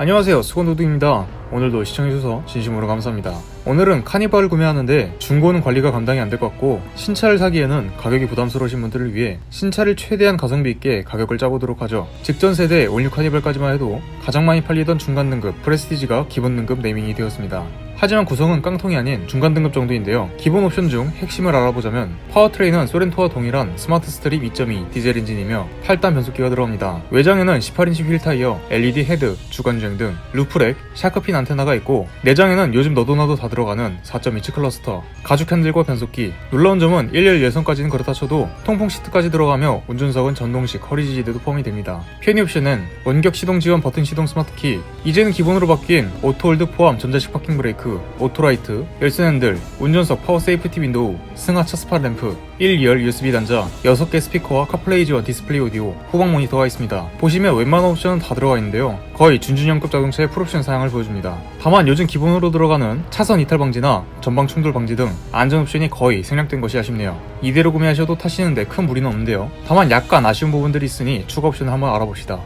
안녕하세요. 수건도둑입니다. 오늘도 시청해주셔서 진심으로 감사합니다 오늘은 카니발을 구매하는데 중고는 관리가 감당이 안 될 것 같고 신차를 사기에는 가격이 부담스러우신 분들을 위해 신차를 최대한 가성비 있게 가격을 짜보도록 하죠 직전 세대 올뉴 카니발까지만 해도 가장 많이 팔리던 중간 등급 프레스티지가 기본 등급 네이밍이 되었습니다 하지만 구성은 깡통이 아닌 중간 등급 정도인데요. 기본 옵션 중 핵심을 알아보자면 파워트레인은 소렌토와 동일한 스마트 스트립 2.2 디젤 엔진이며 8단 변속기가 들어갑니다. 외장에는 18인치 휠 타이어, LED 헤드, 주간주행 등 루프렉, 샤크핀 안테나가 있고 내장에는 요즘 너도나도 다들 어가는 4.2치 클러스터, 가죽 핸들과 변속기. 놀라운 점은 1열 예선까지는 그렇다 쳐도 통풍 시트까지 들어가며 운전석은 전동식 허리 지지대도 포함이 됩니다. 편의 옵션은 원격 시동 지원 버튼 시동 스마트키, 이제는 기본으로 바뀐 오토홀드 포함 전자식 파킹 브레이크, 오토라이트, 열선 핸들, 운전석 파워 세이프티 윈도우, 승하 차스파 램프, 1, 2열 USB 단자, 6개 스피커와 카플레이 지원 디스플레이 오디오, 후방 모니터가 있습니다. 보시면 웬만한 옵션은 다 들어가 있는데요. 거의 준준형급 자동차의 풀옵션 사양을 보여줍니다. 다만 요즘 기본으로 들어가는 차선 이탈 방지나 전방 충돌 방지 등 안전 옵션이 거의 생략된 것이 아쉽네요. 이대로 구매하셔도 타시는데 큰 무리는 없는데요. 다만 약간 아쉬운 부분들이 있으니 추가 옵션을 한번 알아봅시다.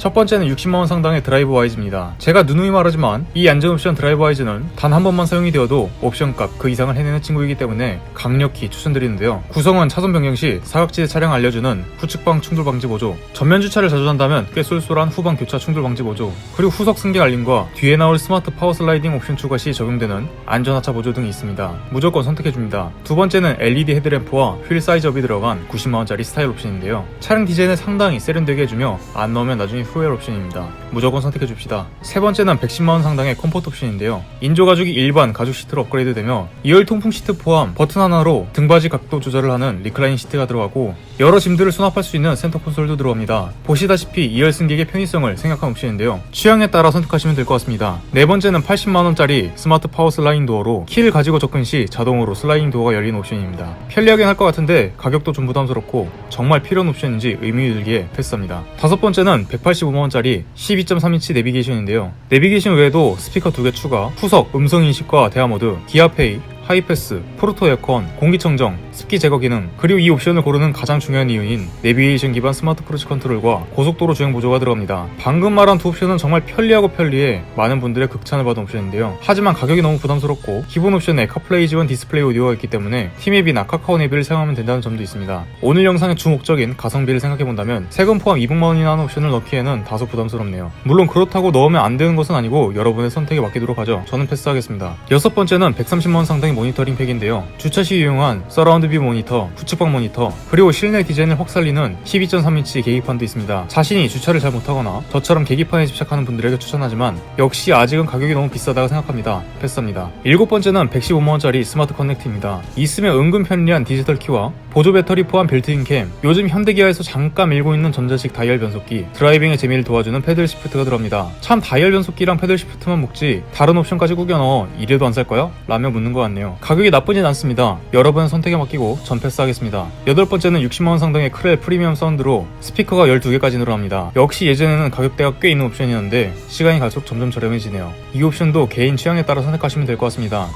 첫 번째는 60만원 상당의 드라이브 와이즈입니다. 제가 누누이 말하지만 이 안전 옵션 드라이브 와이즈는 단 한 번만 사용이 되어도 옵션 값 그 이상을 해내는 친구이기 때문에 강력히 추천드리는데요. 구성은 차선 변경 시 사각지대 차량 알려주는 후측방 충돌 방지 보조, 전면 주차를 자주 한다면 꽤 쏠쏠한 후방 교차 충돌 방지 보조, 그리고 후석 승객 알림과 뒤에 나올 스마트 파워 슬라이딩 옵션 추가 시 적용되는 안전 하차 보조 등이 있습니다. 무조건 선택해줍니다. 두 번째는 LED 헤드램프와 휠 사이즈업이 들어간 90만원짜리 스타일 옵션인데요. 차량 디자인을 상당히 세련되게 해주며 안 넣으면 나중에 후회할 옵션입니다. 무조건 선택해 줍시다. 세 번째는 110만원 상당의 컴포트 옵션인데요. 인조 가죽이 일반 가죽 시트로 업그레이드 되며 2열 통풍 시트 포함 버튼 하나로 등받이 각도 조절을 하는 리클라인 시트가 들어가고 여러 짐들을 수납할 수 있는 센터 콘솔도 들어갑니다. 보시다시피 2열 승객의 편의성을 생각한 옵션인데요. 취향에 따라 선택하시면 될 것 같습니다. 네 번째는 80만원짜리 스마트 파워 슬라이딩 도어로 키를 가지고 접근 시 자동으로 슬라이딩 도어가 열리는 옵션입니다. 편리하긴 할 것 같은데 가격도 좀 부담스럽고 정말 필요한 옵션인지 의미 들기에 패스합니다. 다섯 번째는 185만원짜리 12.3인치 내비게이션인데요. 내비게이션 외에도 스피커 2개 추가, 후석, 음성 인식과 대화 모드, 기아페이, 하이패스, 프로토 에어컨, 공기청정, 습기 제거 기능, 그리고 이 옵션을 고르는 가장 중요한 이유인 내비게이션 기반 스마트 크루즈 컨트롤과 고속도로 주행 보조가 들어갑니다. 방금 말한 두 옵션은 정말 편리하고 편리해 많은 분들의 극찬을 받은 옵션인데요. 하지만 가격이 너무 부담스럽고 기본 옵션에 카플레이 지원 디스플레이 오디오가 있기 때문에 티맵이나 카카오 내비를 사용하면 된다는 점도 있습니다. 오늘 영상의 주 목적인 가성비를 생각해본다면 세금 포함 200만 원이나 하는 옵션을 넣기에는 다소 부담스럽네요. 물론 그렇다고 넣으면 안 되는 것은 아니고 여러분의 선택에 맡기도록 하죠. 저는 패스하겠습니다. 여섯 번째는 130만 원 상당의 모니터링 팩인데요. 주차 시 유용한 서라운드 뷰 모니터, 후측방 모니터, 그리고 실내 디자인을 확 살리는 12.3인치 계기판도 있습니다. 자신이 주차를 잘 못하거나 저처럼 계기판에 집착하는 분들에게 추천하지만 역시 아직은 가격이 너무 비싸다고 생각합니다. 패스합니다. 일곱 번째는 115만원짜리 스마트 커넥트입니다. 있으면 은근 편리한 디지털 키와 보조 배터리 포함 빌트인 캠, 요즘 현대기아에서 잠깐 밀고 있는 전자식 다이얼 변속기, 드라이빙의 재미를 도와주는 패들 시프트가 들어갑니다. 참 다이얼 변속기랑 패들 시프트만 먹지 다른 옵션까지 꾸겨 넣어 이래도 안 살 거야? 라며 묻는 것 같네요. 가격이 나쁘진 않습니다. 여러분의 선택에 맡기고 전 패스하겠습니다. 여덟 번째는 60만원 상당의 크렐 프리미엄 사운드로 스피커가 12개까지 늘어납니다. 역시 예전에는 가격대가 꽤 있는 옵션이었는데 시간이 갈수록 점점 저렴해지네요. 이 옵션도 개인 취향에 따라 선택하시면 될 것 같습니다.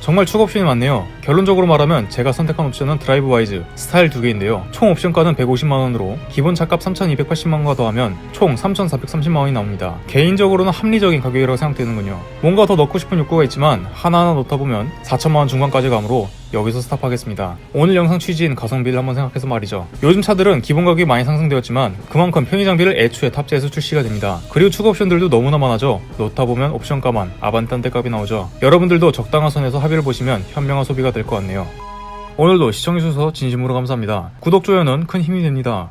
정말 추가 옵션이 많네요. 결론적으로 말하면 제가 선택한 옵션은 드라이브 와이즈, 스타일 두 개인데요. 총 옵션가는 150만원으로 기본 차값 3280만원과 더하면 총 3430만원이 나옵니다. 개인적으로는 합리적인 가격이라고 생각되는군요. 뭔가 더 넣고 싶은 욕구가 있지만 하나하나 넣다 보면 4천만원 중반까지 가므로 여기서 스탑하겠습니다. 오늘 영상 취지인 가성비를 한번 생각해서 말이죠. 요즘 차들은 기본 가격이 많이 상승되었지만 그만큼 편의 장비를 애초에 탑재해서 출시가 됩니다. 그리고 추가 옵션들도 너무나 많아져 넣다 보면 옵션가만 아반딴 값이 나오죠. 여러분들도 적당한 선에서 합의를 보시면 현명한 소비가 될 것 같네요. 오늘도 시청해주셔서 진심으로 감사합니다. 구독, 좋아요는 큰 힘이 됩니다.